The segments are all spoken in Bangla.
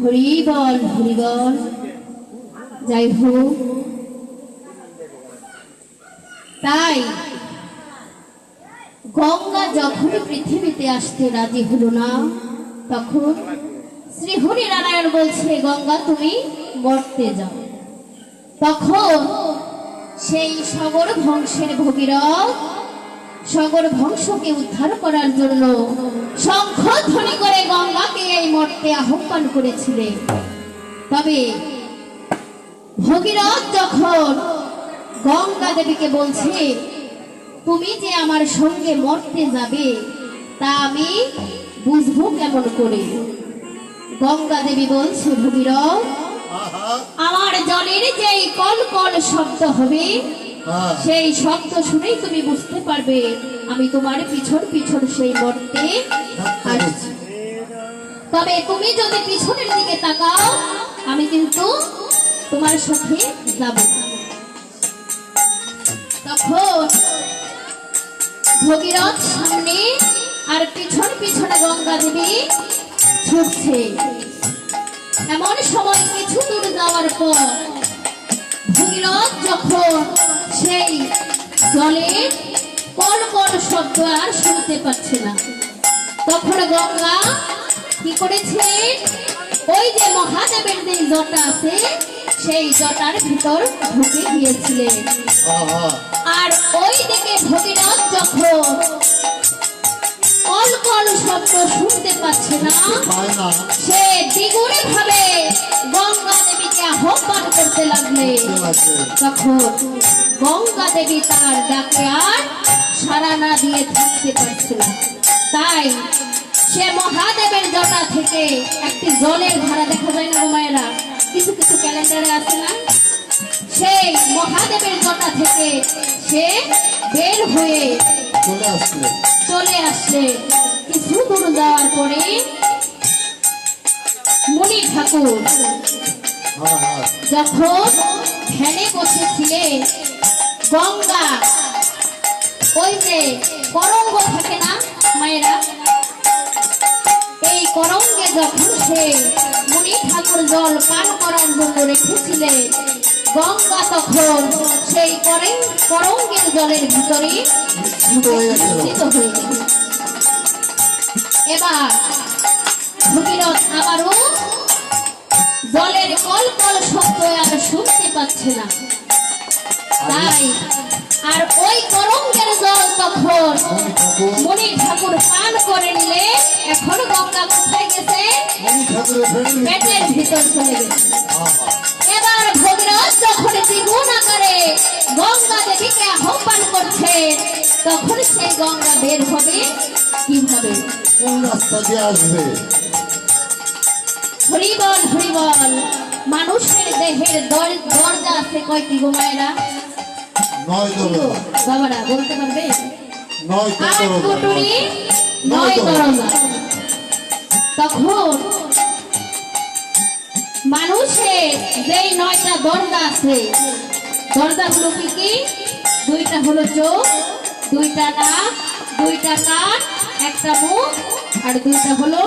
হরি বল হরি বল যাই হোক। তাই গঙ্গা যখন পৃথিবীতে আসতে রাজি হলো না, তখন শ্রী হরি নারায়ণ বলছে, গঙ্গা, তুমি মরতে যাও। তখন সেই সগর বংশের ভগীরথ সগর বংশকে উদ্ধার করার জন্য শঙ্খ ধ্বনি করে গঙ্গাকে এই মর্তে আহ্বান করেছিলেন। তবে ভগীরথ যখন গঙ্গা দেবীকে বলছে তুমি যে আমার সঙ্গে মরতে যাবে তা আমি বুঝব কেমন করে? গঙ্গা দেবী বলছে ভগীরথ আমার জলের যেই কল কল শব্দ হবে সেই শব্দ শুনেই তুমি বুঝতে পারবে আমি তোমার পিছন পিছন সেই মর্তে আসছি তবে তুমি যদি পিছনের দিকে তাকাও আমি কিন্তু তোমার সাথে যাব। তখন ভগীরথ সামনে আর পিছন পিছনে গঙ্গা দেবী ছুটছে। এমন সময় কিছু দূর যাওয়ার পর ভগীরথ যখন সেই জলের কল কল শব্দ আর শুনতে পাচ্ছে না। তখন গঙ্গা কি করেছে? ওই যে মহাদেবের যে জটা আছে সেই জটার ভিতর ঢুকে গিয়েছিলেন আর ওই দিকে ভগীরথ যখন কল কল শব্দ শুনতে পাচ্ছে না। সে দ্বিগুণে ভাবে দেবীকে করতে লাগলে তখন গঙ্গা দেবী তার ডাকে আর সাড়া না দিয়ে থাকতে পারছিল তাই সে মহাদেবের জটা থেকে একটি জলের ধারা দেখা যায় না মায়েরা? কিছু কিছু ক্যালেন্ডারে আছে না? সেই মহাদেবের জটা থেকে সে বের হয়ে চলে আসলে। চলে আসছে কিছু দূর যাওয়ার পরে মুনি ঠাকুর যখন ধ্যানে বসেছিলেন গঙ্গা ওই যে করঙ্গ থাকে না মায়েরা? এই করঙ্গে যখন সে মুনি ঠাকুর জল পান করার জন্য রেখেছিলেন গঙ্গা তখন সেই করেং- করঙ্গের জলের ভিতরে হয়ে গেল। এবার ভগীরথ আবারও জলের কল কল শব্দ আর শুনতে পাচ্ছে না। তাই আর ওই করঙ্গের জল তখন মণি ঠাকুর পান করে নিলে এখন গঙ্গা কোথায় গেছে? পেটের ভিতর চলে গেছে। এবার ভগীরথ যখন দ্বিগুণ আকারে গঙ্গা দেবীকে আহ্বান করছে তখন সেই গঙ্গা বের হবে। কীভাবে কোন রাস্তা দিয়ে আসবে? হরিবল হরিবল মানুষের দেহের দর- দরজা আছে কয়টি গো মায়েরা? নয় দরজা বাবারা বলতে পারবে? নয় নয় দরজা তখন মানুষের যেই নয়টা দরজা আছে দরজাগুলো কি কি? দুইটা হলো চোখ দুইটা নাক দুইটা কান একটা মুখ আর দুইটা হলো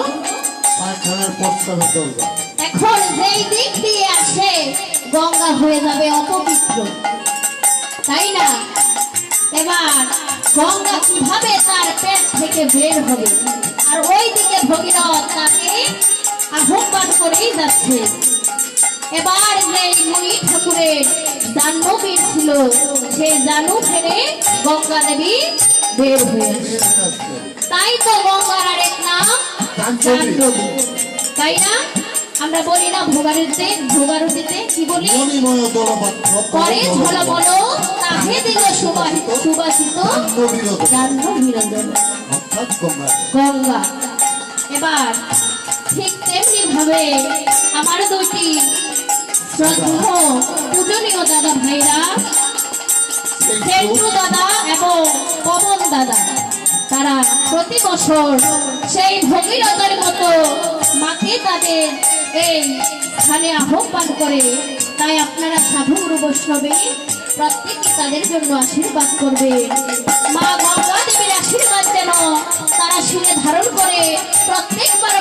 পায়খানার প্রস্তাবের দরজা এখন যেই দিক দিয়ে আসে, গঙ্গা হয়ে যাবে অপবিত্র। তাই না? এবার গঙ্গা কীভাবে তার পেট থেকে বের হবে? আর ওই দিকে ভগীরথ তাকে আহ্বান করেই যাচ্ছে। এবার যে মুনি ঠাকুরের জাহ্নবীর ছিল সেই জানু ফেরে গঙ্গা দেবী বের হয়ে। তাই তো গঙ্গার আরেক নাম। তাই না আমরা বলি না ভোগারুতে ভোগারুতিতে কি বলি মণিময় দলপাত্র বলো তাহে দিল সুবাসিত গঙ্গা এবার ঠিক তেমনি ভাবে আমার দুইটি শ্রদ্ধ পূজনীয় দাদা ভাইরা দাদা এবং পবন দাদা। তারা প্রতি বছর সেই ভগীরথের মতো মাকে তাদের এই স্থানে আহ্বান করে। তাই আপনারা সাধু গুরু বৈষ্ণবে প্রত্যেকে তাদের জন্য আশীর্বাদ করবে। মা গঙ্গা দেবীর আশীর্বাদ যেন তারা শুনে ধারণ করে প্রত্যেকবার